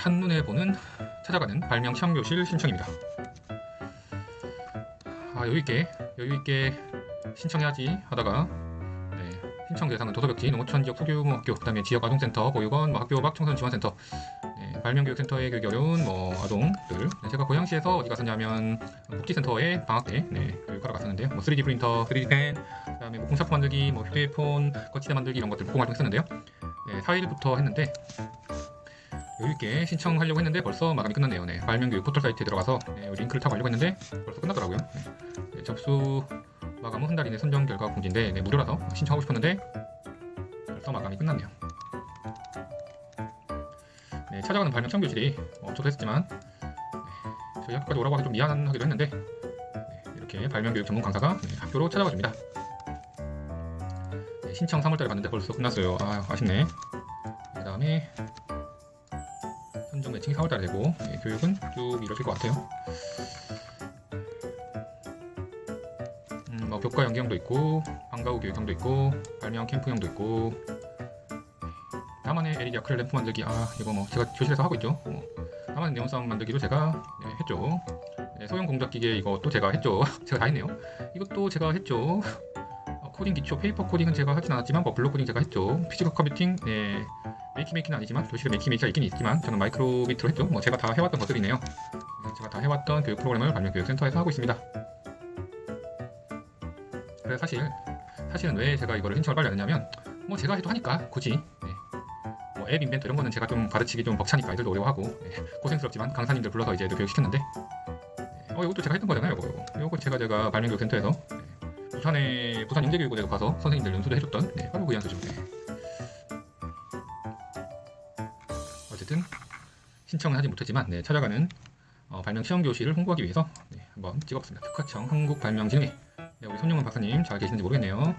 한눈에 보는 찾아가는 발명 시험교실 신청입니다. 아 여유 있게 여유 있게 신청해야지 하다가 네, 신청 대상은 도서벽지, 농어촌 지역 소규모 학교, 그다음에 지역 아동센터, 보육원, 뭐 학교 밖 청소년 지원센터, 네, 발명교육센터에 교육이 어려운 뭐 아동들. 네, 제가 고양시에서 어디 갔었냐면 복지센터에 방학 때 네, 교육하러 갔었는데요. 뭐 3D 프린터, 3D 펜, 그다음에 뭐 공사품 만들기, 뭐 휴대폰, 거치대 만들기 이런 것들 복공 활동 했었는데요. 네, 4일부터 했는데 여유 있게 신청하려고 했는데 벌써 마감이 끝났네요. 네, 발명교육 포털 사이트에 들어가서 네, 링크를 타고 하려고 했는데 벌써 끝났더라고요. 네, 네, 접수 마감은 한 달 이내 선정 결과 공지인데 네, 무료라서 신청하고 싶었는데 벌써 마감이 끝났네요. 네, 찾아가는 발명 시험 교실이 어, 저도 했지만 네, 저희 학교까지 오라고 하기 좀 미안하기도 했는데 네, 이렇게 발명 교육 전문 강사가 네, 학교로 찾아와 줍니다. 네, 신청 3월달에 갔는데 벌써 끝났어요. 아 아쉽네. 그 다음에 선정 매칭이 4월달에 되고 네, 교육은 쭉 이루어질 것 같아요. 음, 뭐 교과 연계형도 있고 방과 후 교육형도 있고 발명 캠프형도 있고 나만의 LED 아크릴 램프 만들기 아 이거 뭐 제가 교실에서 하고 있죠. 뭐, 나만의 네온 사운 만들기도 제가 네, 했죠. 네, 소형 공작 기계 이것도 제가 했죠. 제가 다 했네요. 이것도 제가 했죠. 어, 코딩 기초 페이퍼 코딩은 제가 하진 않았지만 뭐 블록 코딩 제가 했죠. 피지컬 컴퓨팅 네, 메이키 메이키는 아니지만 교실에 메이키 메이키가 있긴 있지만 저는 마이크로 비트로 했죠. 뭐 제가 다 해왔던 것들이네요. 네, 제가 다 해왔던 교육 프로그램을 발명교육센터에서 하고 있습니다. 그래서 사실 사실은 왜 제가 이거를 신청을 빨리 하느냐면 뭐 제가 해도 하니까 굳이 네. 뭐앱 인벤터 이런 거는 제가 좀 가르치기 좀 벅차니까 애들도 어려워하고 네. 고생스럽지만 강사님들 불러서 이제 애들 교육시켰는데 네. 어 이것도 제가 했던 거잖아요 이거 이거 이거 제가 제가 발명교육센터에서 네. 부산에 부산 영재교육원에서 가서 선생님들 연수를 해줬던 네, 바로 그 연수죠 네. 어쨌든 신청은 하지 못했지만 네, 찾아가는 어, 발명 시험 교실을 홍보하기 위해서 네, 한번 찍어봤습니다. 특화청 한국발명진흥회. 네, 우리 손용훈 박사님 잘 계시는지 모르겠네요